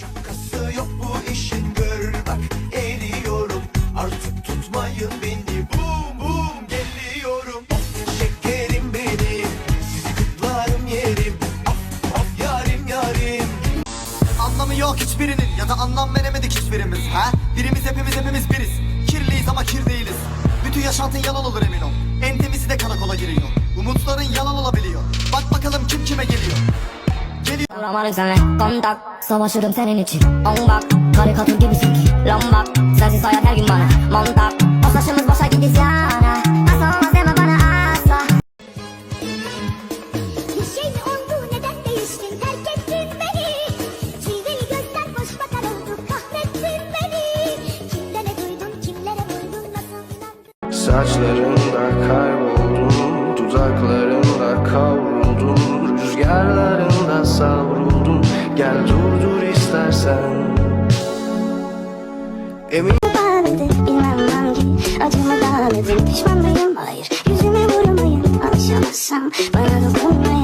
Şakası yok bu işin gör bak eriyorum. Artık tutmayın beni bum bum geliyorum. Of şekerim benim Sizi kutlarım yerim. Of of yarim yarim. Anlamı yok hiçbirinin ya da anlam veremedik hiçbirimiz ha? Birimiz hepimiz hepimiz biriz. Kirliyiz ama kir değiliz. Bütün yaşantın yalan olur emin ol. En temizi de karakola giriyor. Umutların yalan olabiliyor Duramadık senle kontak Savaşırım senin için. On bak karikatür gibisin ki. Lombak sensiz hayat her gün bana. Montak O saçımız boşa gidiz yana. Nasıl olmaz deme bana asla. Bir şey mi oldu? Neden değiştin? Terk ettin beni. Çivili gözler boş bakar oldu kahrettin beni. Kimlere duydun kimlere uydun nasıl inandın? Saçlarında kayboldum Dudaklarında kavruldum Rüzgarlarında savruldum. Gel durdur istersen. Emin nedir bilmem hangi. Acıma nedir pişman mıyım? Hayır. Yüzüme vurmayın alışamazsam. Bana dokunmayın